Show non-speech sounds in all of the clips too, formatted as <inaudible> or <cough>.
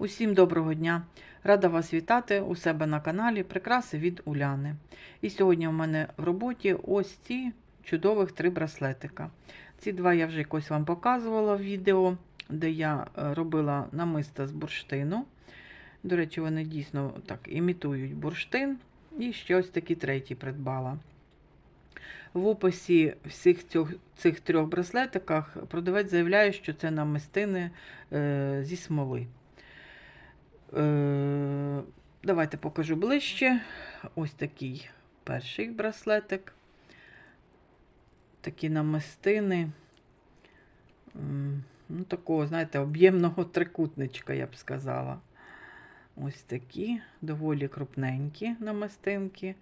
Усім доброго дня! Рада вас вітати у себе на каналі Прикраси від Уляни. І сьогодні у мене в роботі ось ці чудових три браслетика. Ці два я вже якось вам показувала в відео, де я е, робила намиста з бурштину. До речі, вони дійсно так імітують бурштин. І ще ось такі треті придбала. В описі всіх цих, цих трьох браслетиках продавець заявляє, що це намистини е, зі смоли. Е, давайте покажу ближче. Ось такий перший браслетик. Такі намистини. Ну, такого, знаєте, об'ємного трикутничка, я б сказала. Ось такі доволі крупненькі намистинки.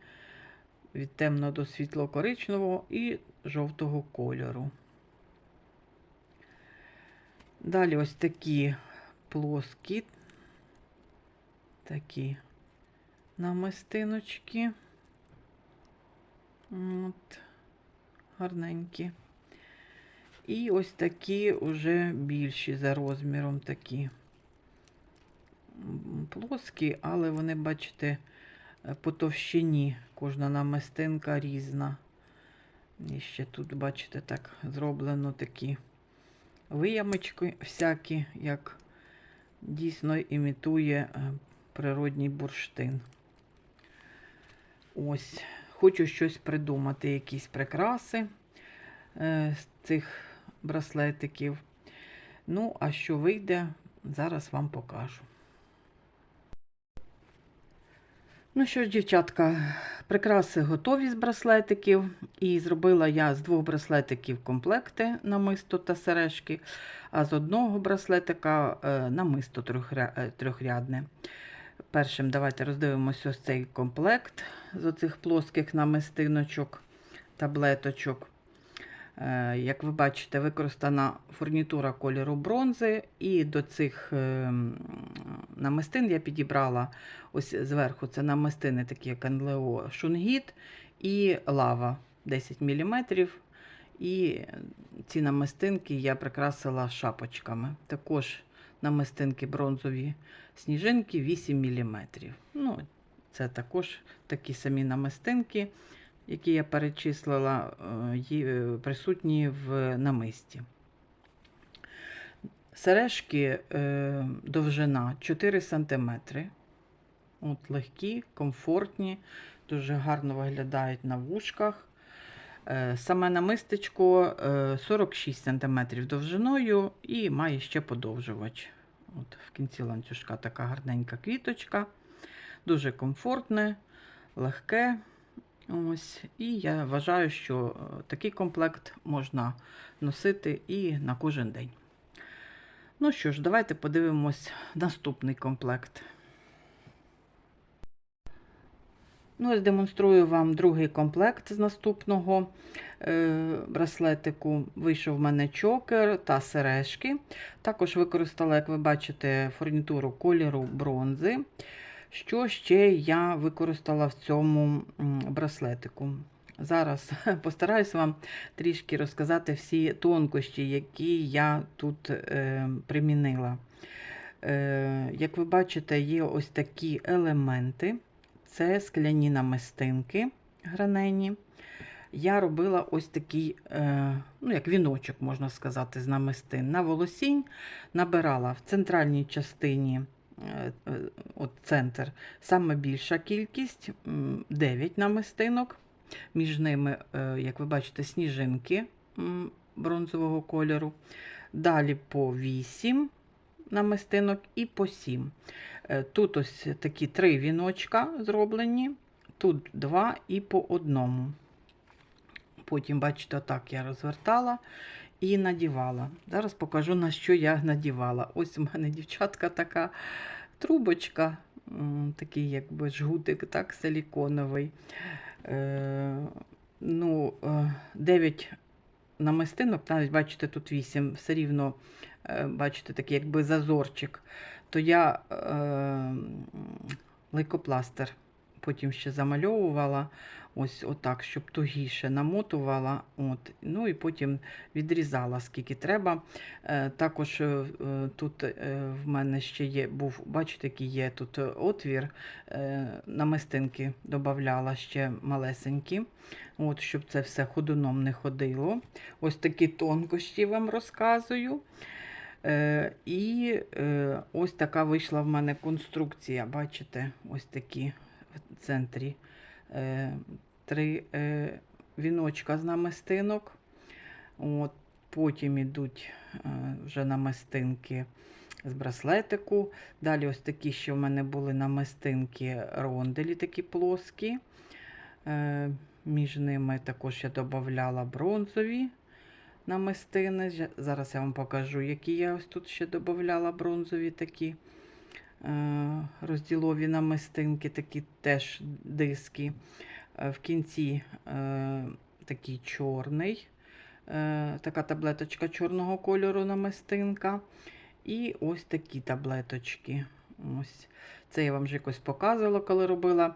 Від темного до світло-коричневого і жовтого кольору. Далі ось такі плоскі такі намистиночки. От, гарненькі. І ось такі уже більші за розміром такі плоскі, але вони, бачите, по товщині кожна намистинка різна. І ще тут, бачите, так зроблено такі виямочки всякі, як дійсно імітує е, природній бурштин. Ось, хочу щось придумати, якісь прикраси е, з цих браслетиків. Ну, а що вийде, зараз вам покажу. Ну що ж, дівчатка, прикраси готові з браслетиків. І зробила я з двох браслетиків комплекти намисто та сережки, а з одного браслетика е, намисто е, трьохрядне. Першим давайте роздивимося ось цей комплект з оцих плоских намистиночок, таблеточок. Е, Як ви бачите, використана фурнітура кольору бронзи, і до цих е, намистин я підібрала ось зверху це намистини, такі як НЛО Шунгіт і лава 10 мм. І ці намистинки я прикрасила шапочками. Також намистинки бронзові сніжинки 8 мм. Ну, це також такі самі намистинки, які я перечислила, е, присутні в намисті. Сережки е, довжина 4 см. От легкі, комфортні, дуже гарно виглядають на вушках. Е, Саме намистечко е, 46 см довжиною і має ще подовжувач. От В кінці ланцюжка така гарненька квіточка, дуже комфортне, легке. Ось. І я вважаю, що е, такий комплект можна носити і на кожен день. Ну що ж, давайте подивимось наступний комплект. Ну, ось демонструю вам другий комплект з наступного е, браслетику. Вийшов в мене чокер та сережки. Також використала, як ви бачите, фурнітуру кольору бронзи. Що ще я використала в цьому браслетику? Зараз <laughs> постараюсь вам трішки розказати всі тонкощі, які я тут е, примінила. Е, як ви бачите, є ось такі елементи. Це скляні намистинки гранені. Я робила ось такий, е, ну, як віночок, можна сказати, з намистин. На волосінь набирала в центральній частині е, е, от центр, саме більша кількість 9 намистинок. Між ними, як ви бачите, сніжинки бронзового кольору. Далі по 8 намистинок і по 7. Е, Тут ось такі три віночка зроблені, тут два і по одному. Потім, бачите, отак я розвертала і надівала. Зараз покажу, на що я надівала. Ось у мене дівчатка така трубочка, такий якби жгутик, так, силіконовий. Е, ну, 9 намистинок, навіть бачите, тут 8, все рівно, е, бачите, такий якби зазорчик. То я е, лейкопластир потім ще замальовувала. Ось отак, щоб тугіше намотувала. От. Ну і потім відрізала, скільки треба. Е, також е, тут е, в мене ще є, був, бачите, який є тут отвір. Е, намистинки додавала ще малесенькі, от, щоб це все ходуном не ходило. Ось такі тонкощі вам розказую. Е, і е, ось така вийшла в мене конструкція. Бачите, ось такі в центрі е, три віночка з намистинок. От, потім йдуть вже намистинки з браслетику. Далі ось такі ще в мене були намистинки ронделі, такі плоскі. Між ними також я додавала бронзові намистини. Зараз я вам покажу, які я ось тут ще додавала бронзові такі е, розділові намистинки, такі теж диски. Е, В кінці е, такий чорний, така таблеточка чорного кольору намистинка. І ось такі таблеточки. Ось. Це я вам вже якось показувала, коли робила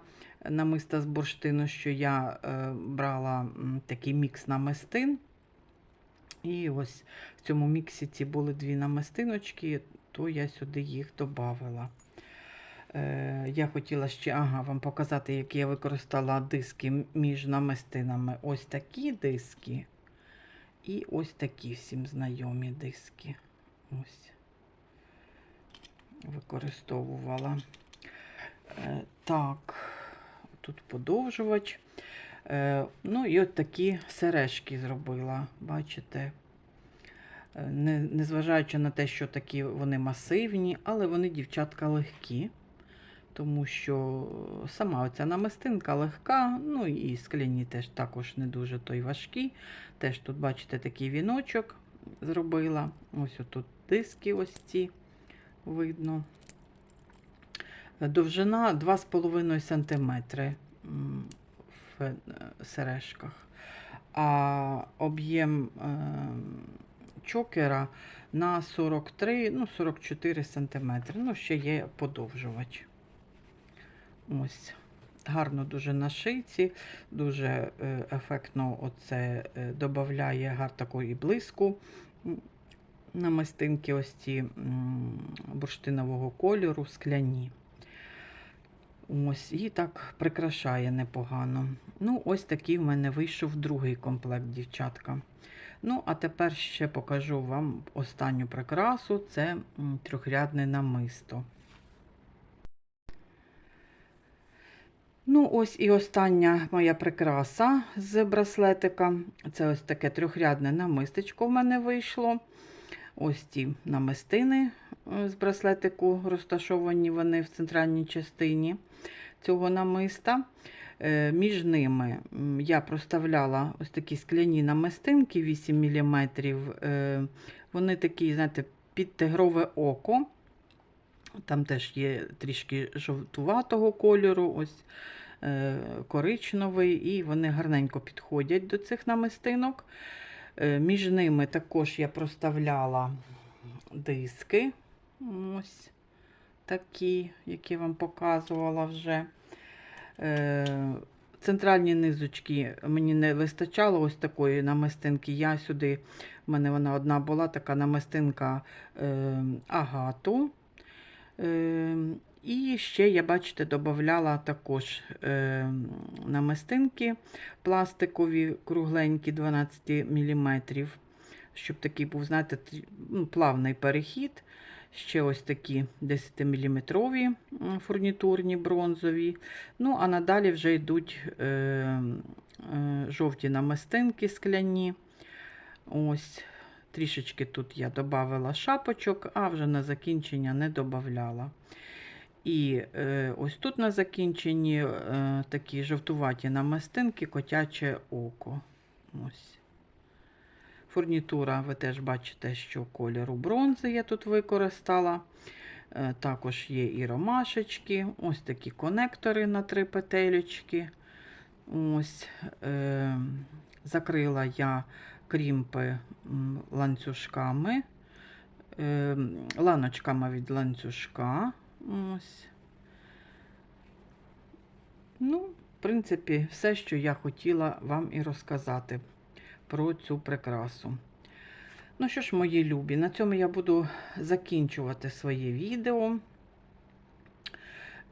намиста з бурштину, що я брала такий мікс намистин. І ось в цьому міксі ці були дві намистиночки, то я сюди їх додавала. Е, я хотіла ще ага, вам показати, які я використала диски між намистинами. Ось такі диски. І ось такі всім знайомі диски. Ось. Використовувала. Е, так, тут подовжувач. Е, ну і от такі сережки зробила, бачите. Е, незважаючи на те, що такі вони масивні, але вони, дівчатка, легкі, тому що сама оця намистинка легка, ну і скляні теж також не дуже той важкі. Теж тут, бачите, такий віночок зробила. Ось отут диски ось ці видно. Довжина 2,5 см в е, сережках. А об'єм е, чокера на 43, ну 44 см. Ну, ще є подовжувач. Ось. Гарно дуже на шийці, дуже е, ефектно оце додає гар такої блиску. м, Намистинки ось ці бурштинового кольору, скляні. Ось, і так прикрашає непогано. Ну, ось такий в мене вийшов другий комплект, дівчатка. Ну, а тепер ще покажу вам останню прикрасу це трьохрядне намисто. Ну, ось і остання моя прикраса з браслетика. Це ось таке трьохрядне намистечко в мене вийшло. Ось ті намистини з браслетику розташовані вони в центральній частині цього намиста. Е, Між ними я проставляла ось такі скляні намистинки 8 мм. Вони такі, знаєте, під тигрове око. Там теж є трішки жовтуватого кольору, ось е, коричневий, і вони гарненько підходять до цих намистинок. Е, Між ними також я проставляла диски. Ось такі, які вам показувала вже. Е, Центральні низочки мені не вистачало ось такої намистинки. Я сюди, в мене вона одна була, така намистинка е, агату. Е, і ще я, бачите, додавала також е, намистинки пластикові, кругленькі 12 мм, щоб такий був, знаєте, ну, плавний перехід. Ще ось такі 10-мм фурнітурні бронзові. Ну, а надалі вже йдуть е, е, жовті намистинки скляні. Ось Трішечки тут я додавала шапочок, а вже на закінчення не додавала. І е, ось тут на закінченні е, такі жовтуваті намистинки, котяче око. Ось. Фурнітура, ви теж бачите, що кольору бронзи я тут використала. Е, також є і ромашечки, ось такі конектори на три петелечки. Ось, е, закрила я крімпи ланцюжками, е, ланочками від ланцюжка. Ось. Ну, в принципі, все, що я хотіла вам і розказати про цю прикрасу. Ну що ж, мої любі, на цьому я буду закінчувати своє відео.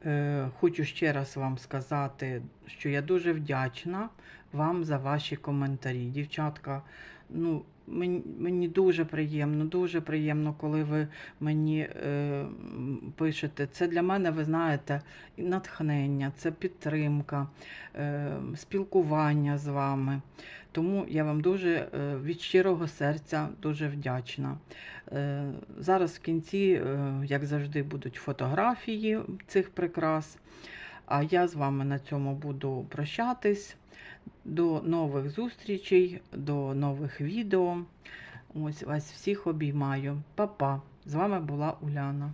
Е, Хочу ще раз вам сказати, що я дуже вдячна вам за ваші коментарі. Дівчатка, ну, мені, дуже приємно, дуже приємно, коли ви мені е, пишете. Це для мене, ви знаєте, натхнення, це підтримка, е, спілкування з вами. Тому я вам дуже е, від щирого серця дуже вдячна. Е, Зараз в кінці, е, як завжди, будуть фотографії цих прикрас. А я з вами на цьому буду прощатись. До нових зустрічей, до нових відео. Ось вас всіх обіймаю. Па-па. З вами була Уляна.